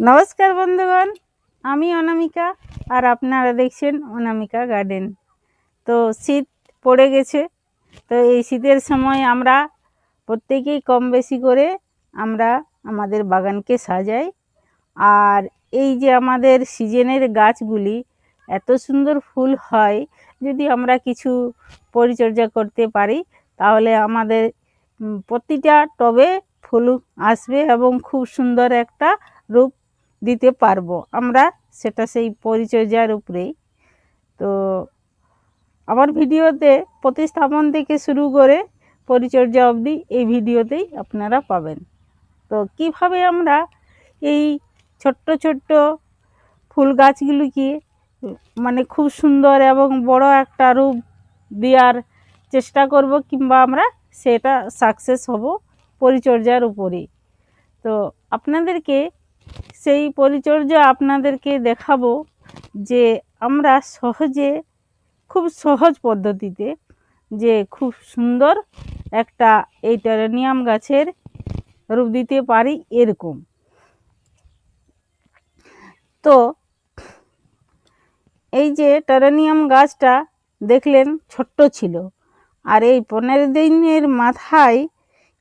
নমস্কার বন্ধুগণ, আমি অনামিকা আর আপনারা দেখছেন অনামিকা গার্ডেন। তো শীত পড়ে গেছে, তো এই শীতের সময় আমরা প্রত্যেকেই কম বেশি করে আমরা আমাদের বাগানকে সাজাই। আর এই যে আমাদের সিজনের গাছগুলি, এত সুন্দর ফুল হয়, যদি আমরা কিছু পরিচর্যা করতে পারি, তাহলে আমাদের প্রতিটা টবে ফুল আসবে এবং খুব সুন্দর একটা রূপ দিতে পারব। আমরা সেটা সেই পরিচর্যার উপরেই। তো আমার ভিডিওতে প্রতিস্থাপন থেকে শুরু করে পরিচর্যা অবধি এই ভিডিওতেই আপনারা পাবেন। তো কীভাবে আমরা এই ছোট্ট ছোট্ট ফুল গাছগুলিকে মানে খুব সুন্দর এবং বড় একটা রূপ দেওয়ার চেষ্টা করব কিংবা আমরা সেটা সাকসেস হব পরিচর্যার উপরেই। তো আপনাদেরকে সেই পরিচর্যা আপনাদেরকে দেখাবো যে আমরা সহজে, খুব সহজ পদ্ধতিতে যে খুব সুন্দর একটা এই টেরেনিয়াম গাছের রূপ দিতে পারি এরকম। তো এই যে টেরেনিয়াম গাছটা দেখলেন ছোট্ট ছিল আর এই পনেরো দিনের মাথায়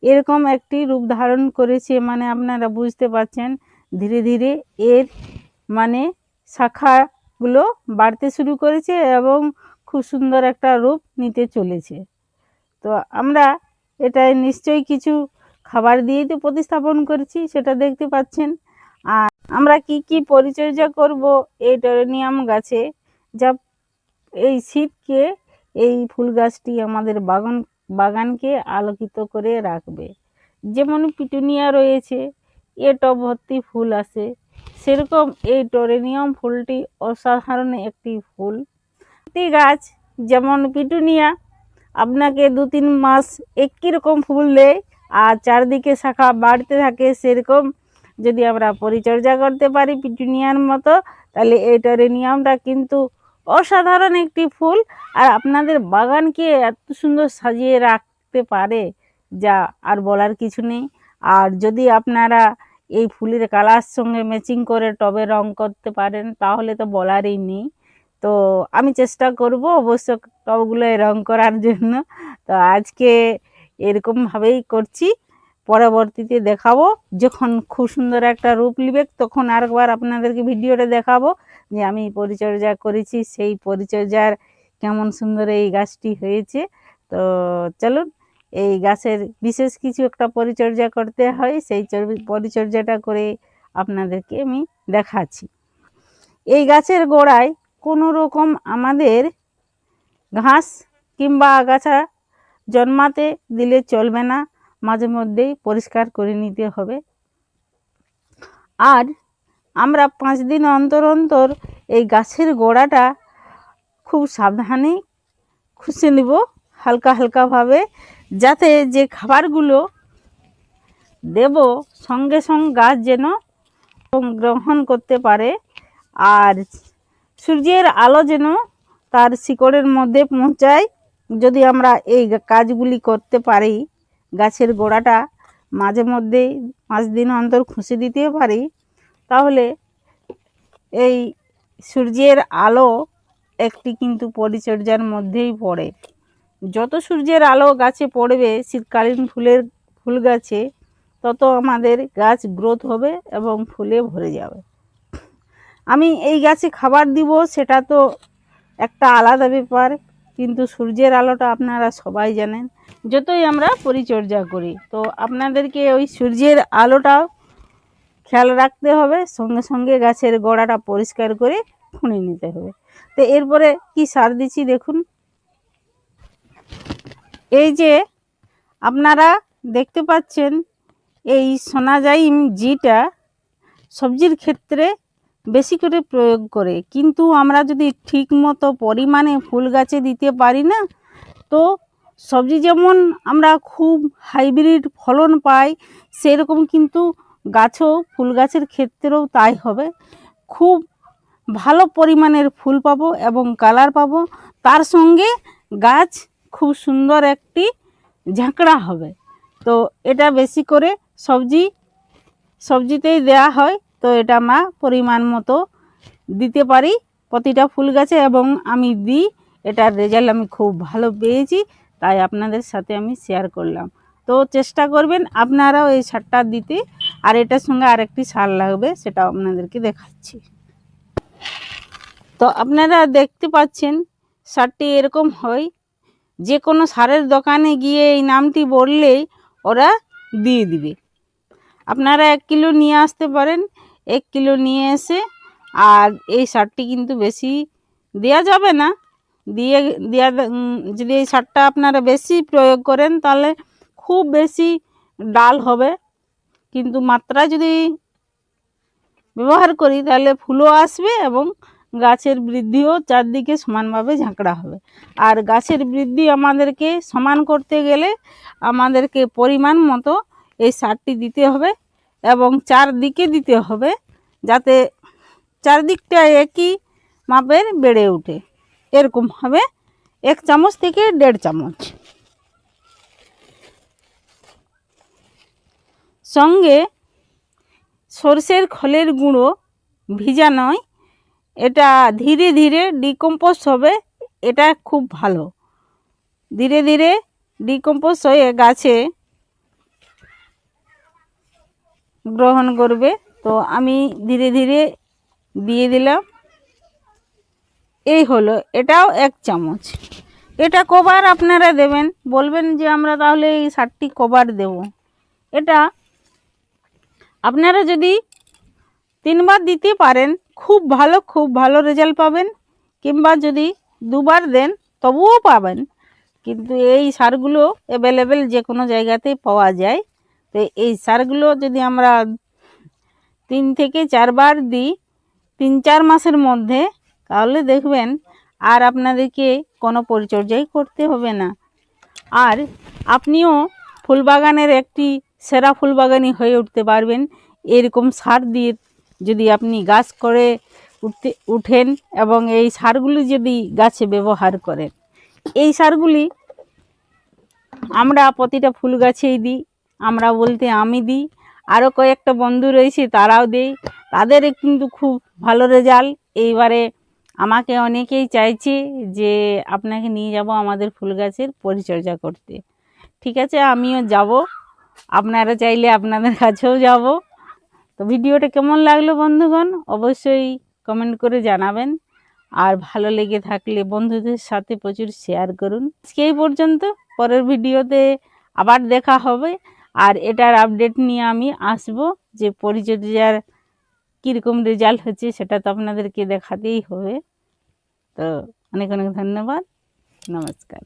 এরকম একটি রূপ ধারণ করেছে মানে আপনারা বুঝতে পারছেন ধীরে ধীরে এর মানে শাখাগুলো বাড়তে শুরু করেছে এবং খুব সুন্দর একটা রূপ নিতে চলেছে। তো আমরা এটায় নিশ্চয়ই কিছু খাবার দিয়েই তো প্রতিস্থাপন করেছি, সেটা দেখতে পাচ্ছেন। আর আমরা কি কি পরিচর্যা করব এই টেরেনিয়াম গাছে? যা এই শীতকে, এই ফুল গাছটি আমাদের বাগান, বাগানকে আলোকিত করে রাখবে। যেমন পিটুনিয়া রয়েছে এ টব ভর্তি ফুল আসে সেরকম এই টোরেনিয়াম ফুলটি অসাধারণ একটি ফুল। একটি গাছ যেমন পিটুনিয়া, আপনাকে দু তিন মাস একই রকম ফুল দেয় আর চারদিকে শাখা বাড়তে থাকে। সেরকম যদি আমরা পরিচর্যা করতে পারি পিটুনিয়ার মতো, তাহলে এই টোরেনিয়ামটা কিন্তু অসাধারণ একটি ফুল আর আপনাদের বাগানকে এত সুন্দর সাজিয়ে রাখতে পারে, যা আর বলার কিছু নেই। আর যদি আপনারা এই ফুলের কালার সঙ্গে ম্যাচিং করে টবে রং করতে পারেন, তাহলে তো বলারই নেই। তো আমি চেষ্টা করব অবশ্য টবগুলোয় রং করার জন্য। তো আজকে এরকমভাবেই করছি। পরবর্তীতে দেখাবো। যখন খুব সুন্দর একটা রূপ নিবে, তখন আরেকবার আপনাদেরকে ভিডিওটা দেখাবো যে আমি পরিচর্যা করেছি, সেই পরিচর্যার কেমন সুন্দর এই গাছটি হয়েছে। তো চলুন এই গাছের বিশেষ কিছু একটা পরিচর্যা করতে হয়, সেই পরিচর্যাটা করে আপনাদেরকে আমি দেখাচ্ছি। এই গাছের গোড়ায় কোনো রকম আমাদের ঘাস কিংবা আগাছা জন্মাতে দিলে চলবে না, মাঝে মধ্যেই পরিষ্কার করে নিতে হবে। আর আমরা পাঁচ দিন অন্তর অন্তর এই গাছের গোড়াটা খুব সাবধানে খুশে নিব, হালকা হালকাভাবে যাতে যে খাবারগুলো দেব সঙ্গে সঙ্গে গাছ যেন গ্রহণ করতে পারে, আর সূর্যের আলো যেন তার শিকড়ের মধ্যে পৌঁছায়। যদি আমরা এই কাজগুলি করতে পারি, গাছের গোড়াটা মাঝে মধ্যেই পাঁচ দিন অন্তর খুশি দিতে পারি, তাহলে এই সূর্যের আলো একটি কিন্তু পরিচর্যার মধ্যেই পড়ে। যত সূর্যের আলো গাছে পড়বে, শীতকালীন ফুলের ফুল গাছে, তত আমাদের গাছ গ্রোথ হবে এবং ফুলে ভরে যাবে। আমি এই গাছে খাবার দিব, সেটা তো একটা আলাদা ব্যাপার, কিন্তু সূর্যের আলোটা আপনারা সবাই জানেন, যতই আমরা পরিচর্যা করি। তো আপনাদেরকে ওই সূর্যের আলোটাও খেয়াল রাখতে হবে, সঙ্গে সঙ্গে গাছের গোড়াটা পরিষ্কার করে খুঁড়ে নিতে হবে। তো এরপরে কি সার দিচ্ছি দেখুন। এই যে আপনারা দেখতে পাচ্ছেন, এই সোনাজাইম জিটা সবজির ক্ষেত্রে বেশি করে প্রয়োগ করে। কিন্তু আমরা যদি ঠিক মতো পরিমাণে ফুল গাছে দিতে পারি না, তো সবজি যেমন আমরা খুব হাইব্রিড ফলন পাই, সেরকম কিন্তু গাছও, ফুল গাছের ক্ষেত্রেও তাই হবে। খুব ভালো পরিমাণের ফুল পাবো এবং কালার পাবো। তার সঙ্গে গাছ খুব সুন্দর একটি ঝাঁকড়া হবে। তো এটা বেশি করে সবজি, সবজিতেই দেয়া হয়। তো এটা মা পরিমাণ মতো দিতে পারি প্রতিটা ফুল গাছে এবং আমি দিই। এটার রেজাল্ট আমি খুব ভালো পেয়েছি, তাই আপনাদের সাথে আমি শেয়ার করলাম। তো চেষ্টা করবেন আপনারাও এই সারটা দিতে। আর এটার সঙ্গে আরেকটি সার লাগবে, সেটাও আপনাদেরকে দেখাচ্ছি। তো আপনারা দেখতে পাচ্ছেন, সারটি এরকম হয় যে কোনো সারের দোকানে গিয়ে এই নামটি বললেই ওরা দিয়ে দিবে। আপনারা এক কিলো নিয়ে আসতে পারেন, এক কিলো নিয়ে এসে আর এই সারটি কিন্তু বেশি দেওয়া যাবে না। দিয়ে দেওয়া যদি এই সারটা আপনারা বেশি প্রয়োগ করেন তাহলে খুব বেশি ডাল হবে। কিন্তু মাত্রা যদি ব্যবহার করি তাহলে ফুলও আসবে এবং গাছের বৃদ্ধিও চারদিকে সমানভাবে ঝাঁকড়া হবে। আর গাছের বৃদ্ধি আমাদেরকে সমান করতে গেলে আমাদেরকে পরিমাণ মতো এই সারটি দিতে হবে এবং চারদিকে দিতে হবে যাতে চারদিকটা একই মাপের বেড়ে ওঠে। এরকম হবে এক চামচ থেকে দেড় চামচ। সঙ্গে সর্ষের খলের গুঁড়ো, ভিজা নয় এটা ধীরে ধীরে ডিকম্পোজ হবে, এটা খুব ভালো। ধীরে ধীরে ডিকম্পোজ হয়ে গাছে গ্রহণ করবে। তো আমি ধীরে ধীরে দিয়ে দিলাম। এই হলো, এটাও এক চামচ। এটা কবার আপনারা দেবেন। বলবেন যে আমরা তাহলে এই সারটি কবার দেব। এটা আপনারা যদি তিনবার দিতে পারেন খুব ভালো খুব ভালো রেজাল্ট পাবেন। কিংবা যদি দুবার দেন, তবুও পাবেন। কিন্তু এই সারগুলো অ্যাভেলেবেল যে কোনো জায়গাতেই পাওয়া যায়। তো এই সারগুলো যদি আমরা তিন থেকে চারবার দিই, তিন চার মাসের মধ্যে, তাহলে দেখবেন আর আপনাদেরকে কোনো পরিচর্যাই করতে হবে না। আর আপনিও ফুলবাগানের একটি সেরা ফুলবাগানি হয়ে উঠতে পারবেন। এরকম সার দিয়ে যদি আপনি গাছ করে উঠতে, উঠেন এবং এই সারগুলি যদি গাছে ব্যবহার করেন। এই সারগুলি আমরা প্রতিটা ফুল গাছেই দিই, আমরা বলতে আমি দিই, আরও কয়েকটা বন্ধু রয়েছে তারাও দেয় তাদের কিন্তু খুব ভালো রেজাল্ট। এইবারে আমাকে অনেকেই চাইছে যে আপনাকে নিয়ে যাব আমাদের ফুল গাছের পরিচর্যা করতে। ঠিক আছে, আমিও যাব। আপনারা চাইলে আপনাদের কাছেও যাব। তো ভিডিওটা কেমন লাগল বন্ধুগণ? অবশ্যই কমেন্ট করে জানাবেন। আর ভালো লেগে থাকলে বন্ধুদের সাথে প্রচুর শেয়ার করুন। আজকে এই পর্যন্ত। পরের ভিডিওতে আবার দেখা হবে। আর এটার আপডেট নিয়ে আমি আসব যে পরিচর্যার কীরকম রেজাল্ট হচ্ছে সেটা তো আপনাদেরকে দেখাতেই হবে। তো অনেক অনেক ধন্যবাদ। নমস্কার।